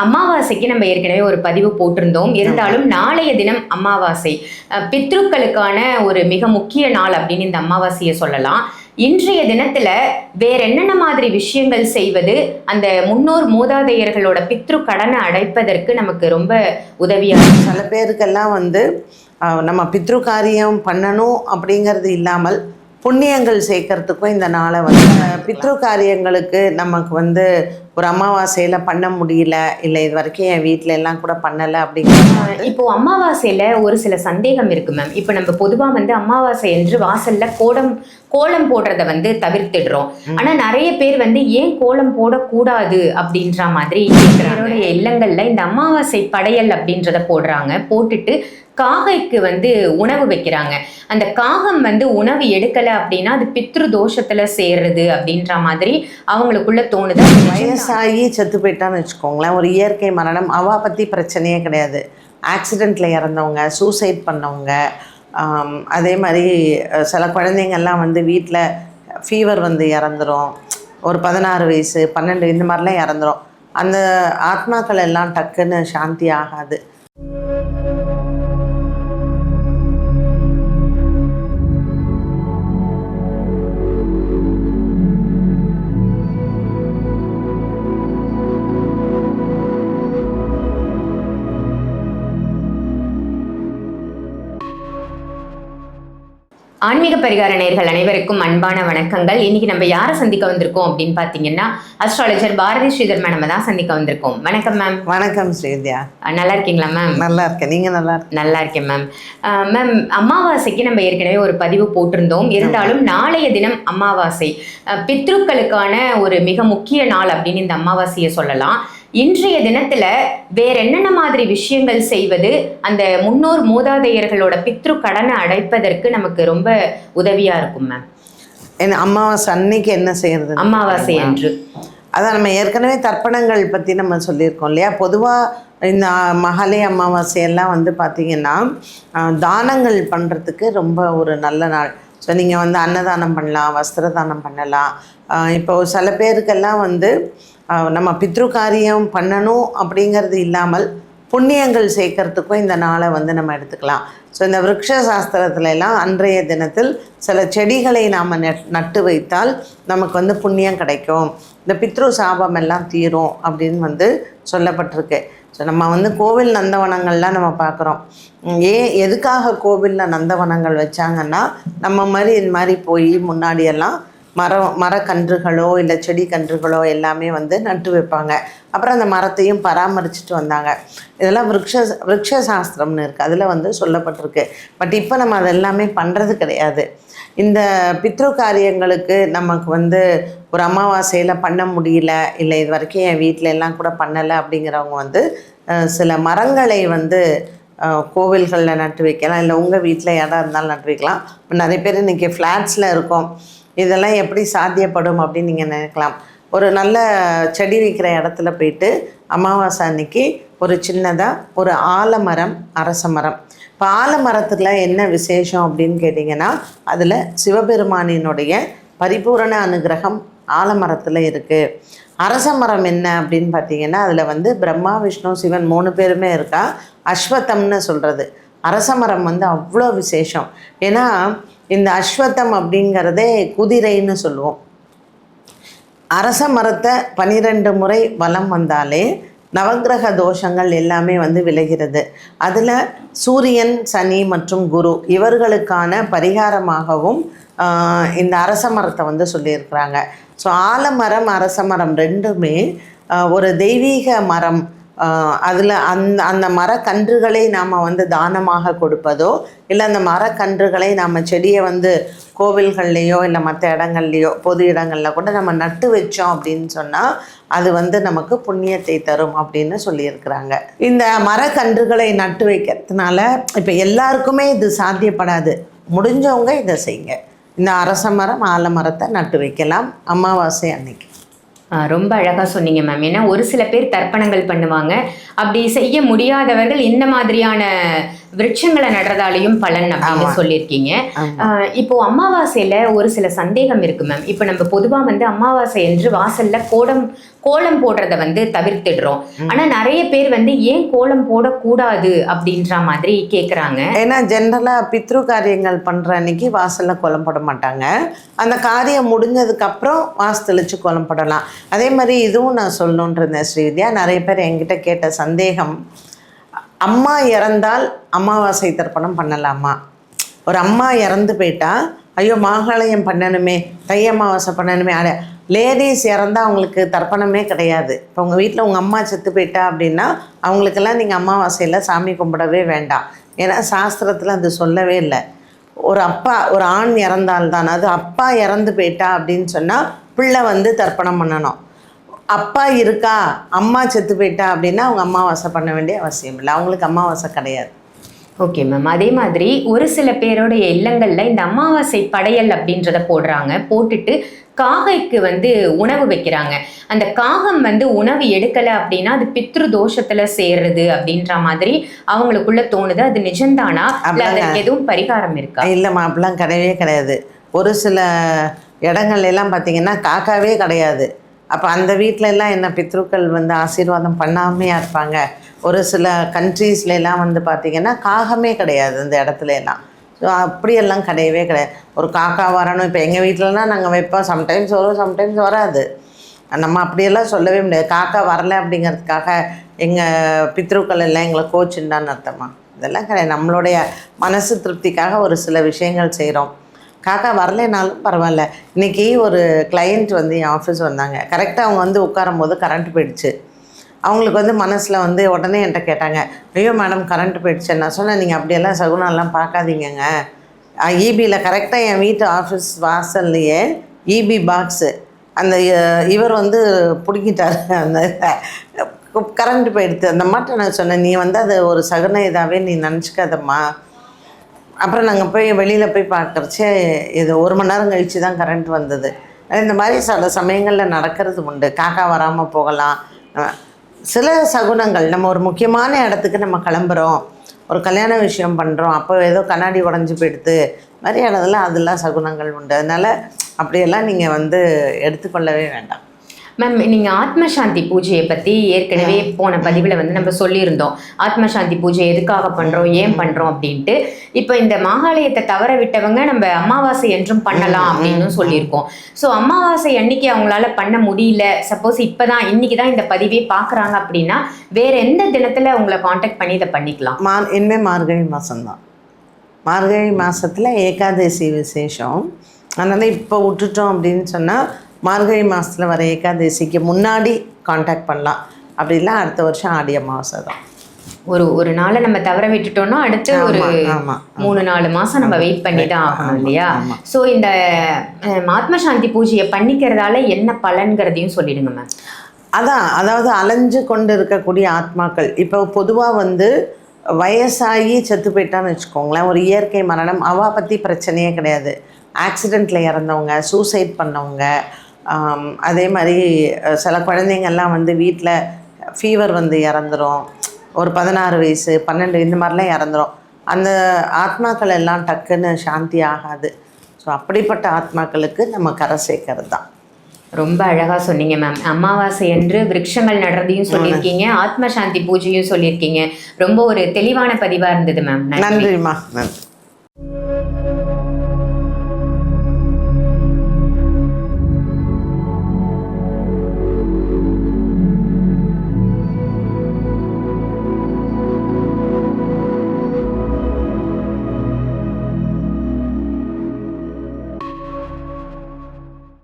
அமாவாசைக்கு நம்ம ஏற்கனவே ஒரு பதிவு போட்டிருந்தோம். இருந்தாலும் நாளைய தினம் அமாவாசை. பித்ருக்களுக்கான ஒரு மிக முக்கிய நாள் அப்படின்னு இந்த அமாவாசையை சொல்லலாம். இன்றைய தினத்துல வேற என்னென்ன மாதிரி விஷயங்கள் செய்வது அந்த முன்னோர் மூதாதையர்களோட பித்ரு கடனை அடைப்பதற்கு நமக்கு ரொம்ப உதவியா இருக்கும். சில பேருக்கெல்லாம் வந்து நம்ம பித்ரு காரியம் பண்ணணும் அப்படிங்கிறது இல்லாமல் புண்ணியங்கள் சேர்க்கறதுக்கும் இந்த நாளை வந்து பித்ரு காரியங்களுக்கு நமக்கு வந்து ஒரு அமாவாசையில் பண்ண முடியல இல்லை இது வரைக்கும் என் வீட்டில எல்லாம் கூட பண்ணலை அப்படிங்கிற இப்போ அமாவாசையில ஒரு சில சந்தேகம் இருக்கு மேம் இப்போ நம்ம பொதுவா வந்து அமாவாசை என்று வாசல்ல கோலம் கோலம் போடுறத வந்து தவிர்த்திடுறோம். ஆனா நிறைய பேர் வந்து ஏன் கோலம் போடக்கூடாது அப்படின்ற மாதிரி கேட்குறாங்க இல்லங்கள்ல இந்த அமாவாசை படையல் அப்படின்றத போடுறாங்க. போட்டுட்டு காகைக்கு வந்து உணவு வைக்கிறாங்க. அந்த காகம் வந்து உணவு எடுக்கலை அப்படின்னா அது பித்ரு தோஷத்துல சேர்றது அப்படின்ற மாதிரி அவங்களுக்குள்ள தோணுது. வயசாகி செத்து போயிட்டான்னு வச்சுக்கோங்களேன். ஒரு இயற்கை மரணம். அவ பற்றி பிரச்சனையே கிடையாது. ஆக்சிடெண்ட்டில் இறந்தவங்க சூசைட் பண்ணவங்க அதே மாதிரி சில குழந்தைங்கள்லாம் வந்து வீட்டில் ஃபீவர் வந்து இறந்துரும். ஒரு பதினாறு வயசு பன்னெண்டு இந்த மாதிரிலாம் இறந்துரும். அந்த ஆத்மாக்கள் எல்லாம் டக்குன்னு சாந்தி ஆகாது. ஆன்மீக பரிகார நேர்கள் அனைவருக்கும் அன்பான வணக்கங்கள். இன்னைக்கு நம்ம யாரை சந்திக்க வந்திருக்கோம் அப்படின்னு பார்த்தீங்கன்னா அஸ்ட்ராலஜர் பாரதி ஸ்ரீதர் மேடம் தான் சந்திக்க வந்திருக்கோம். வணக்கம் மேம் வணக்கம் ஸ்ரீவித்யா. நல்லா இருக்கீங்களா மேம் நல்லா இருக்கேன். நீங்கள் நல்லா நல்லா இருக்கேன் மேம் மேம் அமாவாசைக்கு நம்ம ஏற்கனவே ஒரு பதிவு போட்டிருந்தோம். இருந்தாலும் நாளைய தினம் அமாவாசை. பித்ருக்களுக்கான ஒரு மிக முக்கிய நாள் அப்படின்னு இந்த அமாவாசையை சொல்லலாம். இன்றைய தினத்துல வேற என்னென்ன மாதிரி விஷயங்கள் செய்வது அந்த முன்னோர் மூதாதையர்களோட பித்ரு கடனை அடைப்பதற்கு நமக்கு ரொம்ப உதவியா இருக்கும் மேம் என்ன அமாவாசை அன்னைக்கு என்ன செய்யறது? அமாவாசை அன்று. அதான் நம்ம ஏற்கனவே தர்ப்பணங்கள் பற்றி நம்ம சொல்லியிருக்கோம் இல்லையா? பொதுவாக இந்த மகாலய அமாவாசை எல்லாம் வந்து பார்த்திங்கன்னா தானங்கள் பண்ணுறதுக்கு ரொம்ப ஒரு நல்ல நாள். ஸோ நீங்கள் வந்து அன்னதானம் பண்ணலாம் வஸ்திர தானம் பண்ணலாம் இப்போ சில பேருக்கெல்லாம் வந்து நம்ம பித்ரு காரியம் பண்ணணும் அப்படிங்கிறது இல்லாமல் புண்ணியங்கள் சேர்க்கறதுக்கும் இந்த நாளை வந்து நம்ம எடுத்துக்கலாம். ஸோ இந்த விருட்ச சாஸ்திரத்துல எல்லாம் அன்றைய தினத்தில் சில செடிகளை நாம் நட்டு வைத்தால் நமக்கு வந்து புண்ணியம் கிடைக்கும். இந்த பித்ரு சாபம் எல்லாம் தீரும் அப்படின்னு வந்து சொல்லப்பட்டிருக்கு. ஸோ நம்ம வந்து கோவில் நந்தவனங்கள்லாம் நம்ம பார்க்குறோம். ஏன் எதுக்காக கோவிலில் நந்தவனங்கள் வச்சாங்கன்னா நம்ம மாதிரி இந்த மாதிரி போய் முன்னாடியெல்லாம் மரம் மரக்கன்றுகளோ இல்லை செடி கன்றுகளோ எல்லாமே வந்து நட்டு வைப்பாங்க. அப்புறம் அந்த மரத்தையும் பராமரிச்சுட்டு வந்தாங்க. இதெல்லாம் விரக்ஷ விருட்ச சாஸ்திரம்னு இருக்குது அதில் வந்து சொல்லப்பட்டிருக்கு. பட் இப்போ நம்ம அதெல்லாமே பண்ணுறது கிடையாது. இந்த பித்ரு காரியங்களுக்கு நமக்கு வந்து ஒரு அமாவாசையில் பண்ண முடியல இல்லை இது வரைக்கும் என் வீட்டில எல்லாம் கூட பண்ணலை அப்படிங்கிறவங்க வந்து சில மரங்களை வந்து கோவில்களில் நட்டு வைக்கலாம். இல்லை உங்கள் வீட்டில் இடம் இருந்தாலும் நட்டு வைக்கலாம். நிறைய பேர் இன்றைக்கி ஃப்ளாட்ஸில் இருக்கோம். இதெல்லாம் எப்படி சாத்தியப்படும் அப்படின்னு நீங்கள் நினைக்கலாம். ஒரு நல்ல செடி வைக்கிற இடத்துல போயிட்டு அமாவாசை அன்னைக்கு ஒரு சின்னதாக ஒரு ஆலமரம் அரச மரம். இப்போ ஆலமரத்தில் என்ன விசேஷம் அப்படின்னு கேட்டிங்கன்னா அதில் சிவபெருமானினுடைய பரிபூரண அனுகிரகம் ஆலமரத்தில் இருக்குது அரச மரம் என்ன அப்படின்னு பார்த்தீங்கன்னா அதில் வந்து பிரம்மா விஷ்ணு சிவன் மூணு பேருமே இருக்கா? அஸ்வத்தம்னு சொல்கிறது அரச மரம் வந்து அவ்வளோ விசேஷம். ஏன்னா இந்த அஸ்வத்தம் அப்படிங்கிறதே குதிரைன்னு சொல்லுவோம். அரச மரத்தை பனிரெண்டு முறை வலம் வந்தாலே நவக்கிரக தோஷங்கள் எல்லாமே வந்து விளைகிறது அதில் சூரியன் சனி மற்றும் குரு இவர்களுக்கான பரிகாரமாகவும் இந்த அரச மரத்தை வந்து சொல்லியிருக்கிறாங்க. ஸோ ஆலமரம் அரச மரம் ரெண்டுமே ஒரு தெய்வீக மரம் அதில் அந்த அந்த மரக்கன்றுகளை நாம் வந்து தானமாக கொடுப்பதோ இல்லை அந்த மரக்கன்றுகளை நாம் செடியை வந்து கோவில்கள்லேயோ இல்லை மற்ற இடங்கள்லையோ பொது இடங்களில் கூட நம்ம நட்டு வச்சோம் அப்படின்னு சொன்னால் அது வந்து நமக்கு புண்ணியத்தை தரும் அப்படின்னு சொல்லியிருக்கிறாங்க. இந்த மரக்கன்றுகளை நட்டு வைக்கிறதுனால இப்போ எல்லாருக்குமே இது சாத்தியப்படாது. முடிஞ்சவங்க இதை செய்யுங்க. இந்த அரச மரம் ஆலமரத்தை நட்டு வைக்கலாம். அமாவாசை அன்னைக்கு. ரொம்ப அழகாக சொன்னீங்க மேம் ஏன்னா ஒரு சில பேர் தர்ப்பணங்கள் பண்ணுவாங்க. அப்படி செய்ய முடியாதவர்கள் இந்த மாதிரியான விருட்சங்களை நடுறதாலையும் பலன் அப்படின்னு சொல்லியிருக்கீங்க. இப்போ அமாவாசையில ஒரு சில சந்தேகம் இருக்கு மேம். இப்போ நம்ம பொதுவா வந்து அமாவாசை என்று வாசல்ல கோலம் கோலம் போடுறத வந்து தவிர்த்திடுறோம். ஆனா நிறைய பேர் வந்து ஏன் கோலம் போடக்கூடாது அப்படின்ற மாதிரி கேக்குறாங்க. ஏன்னா ஜென்ரலாக பித்ரு காரியங்கள் பண்ணுற அன்னைக்கு வாசலில் கோலம் போட மாட்டாங்க. அந்த காரியம் முடிஞ்சதுக்கப்புறம் வாசு தெளித்து கோலம் போடலாம். அதே மாதிரி இதுவும் நான் சொல்லணுன்ட்டு இருந்தேன் ஸ்ரீவித்யா. நிறைய பேர் என்கிட்ட கேட்ட சந்தேகம் அம்மா இறந்தால் அமாவாசை தர்ப்பணம் பண்ணலாமா? ஒரு அம்மா இறந்து போயிட்டா ஐயோ மாகாளயம் பண்ணணுமே தை அமாவாசை பண்ணணுமே அட லேடிஸ் இறந்தால் அவங்களுக்கு தர்ப்பணமே கிடையாது. இப்போ உங்கள் வீட்டில் உங்கள் அம்மா செத்து போயிட்டா அப்படின்னா அவங்களுக்கெல்லாம் நீங்கள் அமாவாசையில் சாமி கும்பிடவே வேண்டாம். ஏன்னா சாஸ்திரத்தில் அது சொல்லவே இல்லை. ஒரு அப்பா ஒரு ஆண் இறந்தால்தான் அது அப்பா இறந்து போயிட்டா அப்படின்னு சொன்னால் பிள்ளை வந்து தர்ப்பணம் பண்ணணும். அப்பா இருக்கா அம்மா செத்து போயிட்டா அப்படின்னா அவங்க அமாவாசை பண்ண வேண்டிய அவசியம் இல்லை. அவங்களுக்கு அமாவாசை கிடையாது. ஓகே மேம் அதே மாதிரி ஒரு சில பேருடைய இல்லங்கள்ல இந்த அமாவாசை படையல் அப்படின்றத போடுறாங்க. போட்டுட்டு காகைக்கு வந்து உணவு வைக்கிறாங்க. அந்த காகம் வந்து உணவு எடுக்கல அப்படின்னா அது பித்ரு தோஷத்துல சேர்றது அப்படின்ற மாதிரி அவங்களுக்குள்ள தோணுது. அது நிஜம்தானா? அதற்கு எதுவும் பரிகாரம் இருக்கா? இல்லைம்மா அப்படிலாம் கிடையவே கிடையாது. ஒரு சில இடங்கள்ல எல்லாம் பார்த்தீங்கன்னா காக்காவே கிடையாது. அப்போ அந்த வீட்ல எல்லாம் என்ன பித்ருக்கள் வந்து ஆசீர்வாதம் பண்ணாமையா இருப்பாங்க? ஒரு சில countries-ல எல்லாம் வந்து பார்த்தீங்கன்னா காகமே கிடையாது அந்த இடத்துல எல்லாம். ஸோ அப்படியெல்லாம் கிடையவே கிடையாது. ஒரு காக்கா வரணும் இப்போ எங்கள் வீட்டிலலாம் நாங்கள் வைப்போம். சம்டைம்ஸ் வரும் சம்டைம்ஸ் வராது. நம்ம அப்படியெல்லாம் சொல்லவே முடியாது. காக்கா வரல அப்படிங்கிறதுக்காக எங்கள் பித்ருக்கள் எல்லாம் எங்களை கோச்சுண்டான்னு அர்த்தமா? இதெல்லாம் கிடையாது. நம்மளுடைய மனசு திருப்திக்காக ஒரு சில விஷயங்கள் செய்கிறோம் காக்கா வரலைனாலும் பரவாயில்ல. இன்றைக்கி ஒரு கிளையண்ட் வந்து என் ஆஃபீஸ் வந்தாங்க. கரெக்டாக அவங்க வந்து உட்காரும் போது கரண்ட் போயிடுச்சு. அவங்களுக்கு வந்து மனசில் வந்து உடனே என்கிட்ட கேட்டாங்க ஐயோ மேடம் கரண்ட் போயிடுச்சு. நான் சொன்னேன் நீங்கள் அப்படியெல்லாம் சகுனம்லாம் பார்க்காதீங்கங்க. ஈபியில் கரெக்டாக என் வீட்டு ஆஃபீஸ் வாசல்லையே இபி பாக்ஸு அந்த இவர் வந்து பிடிக்கிட்டார் அந்த கரண்ட் போயிடுது அந்த மாட்டை நான் சொன்னேன் நீ வந்து அதை ஒரு சகுன இதாகவே நீ நினச்சிக்காதம்மா. அப்புறம் நாங்கள் போய் வெளியில் போய் பார்க்குறச்சே இது ஒரு மணி நேரம் கழித்து தான் கரண்ட் வந்தது. இந்த மாதிரி சில சமயங்களில் நடக்கிறது உண்டு. காக்கா வராமல் போகலாம். சில சகுனங்கள் நம்ம ஒரு முக்கியமான இடத்துக்கு நம்ம கிளம்புறோம். ஒரு கல்யாண விஷயம் பண்ணுறோம் அப்போ ஏதோ கண்ணாடி உடஞ்சி போயிடுது. மாதிரி இடத்துல அதெல்லாம் சகுனங்கள் உண்டு. அதனால் அப்படியெல்லாம் நீங்கள் வந்து எடுத்துக்கொள்ளவே வேண்டாம். மேம் நீங்க ஆத்ம சாந்தி பூஜையை பத்தி ஏற்கனவே போன பதிவுல வந்து நம்ம சொல்லியிருந்தோம். ஆத்ம சாந்தி பூஜை எதுக்காக பண்றோம் ஏன் பண்றோம் அப்படின்ட்டு. இப்போ இந்த மாகாளயத்தை தவற விட்டவங்க நம்ம அமாவாசை என்றும் பண்ணலாம் அப்படின்னு சொல்லியிருக்கோம். ஸோ அமாவாசை அன்னைக்கு அவங்களால பண்ண முடியல. சப்போஸ் இப்பதான் இன்னைக்கு தான் இந்த பதிவே பார்க்கறாங்க அப்படின்னா வேற எந்த தினத்துல உங்களை காண்டாக்ட் பண்ணி இதை பண்ணிக்கலாம்? மா இனிமேல் மார்கழி மாதம்தான் மார்கழி மாதத்தில் ஏகாதசி விசேஷம். அதனால் இப்போ விட்டுட்டோம் அப்படின்னு சொன்னால் மார்கழி மாதத்தில் வர ஏகாதசிக்கு முன்னாடி காண்டாக்ட் பண்ணலாம். அப்படி இல்லை அடுத்த வருஷம் ஆடி அமாவாசை தான். ஒரு ஒரு நாளை நம்ம தவற விட்டுட்டோம்னா அடுத்து ஒரு மூணு நாலு மாசம் நம்ம வெயிட் பண்ணி தான் ஆகணும் இல்லையா. ஸோ இந்த ஆத்ம சாந்தி பூஜையை பண்ணிக்கிறதால என்ன பலன்கிறதையும் சொல்லிடுங்க மேம் அதான் அதாவது அலைஞ்சு கொண்டு இருக்கக்கூடிய ஆத்மாக்கள். இப்போ பொதுவாக வந்து வயசாகி செத்து போயிட்டான்னு வச்சுக்கோங்களேன். ஒரு இயற்கை மரணம் அவ பற்றி பிரச்சனையே கிடையாது. ஆக்சிடெண்ட்டில் இறந்தவங்க சூசைட் பண்ணவங்க அதே மாதிரி சில குழந்தைங்கள்லாம் வந்து வீட்டில் ஃபீவர் வந்து இறந்துரும். ஒரு பதினாறு வயசு பன்னெண்டு இந்த மாதிரிலாம் இறந்துரும். அந்த ஆத்மாக்கள் எல்லாம் டக்குன்னு சாந்தி ஆகாது. ஸோ அப்படிப்பட்ட ஆத்மாக்களுக்கு நம்ம கரை சேர்க்கறது தான். ரொம்ப அழகா சொன்னீங்க மேம் அமாவாசை என்று விருட்சங்கள் நடுறதையும் சொல்லியிருக்கீங்க ஆத்ம சாந்தி பூஜையும் சொல்லியிருக்கீங்க. ரொம்ப ஒரு தெளிவான பதிவா இருந்தது மேம் நன்றி. நன்றிம்மா. நன்றி.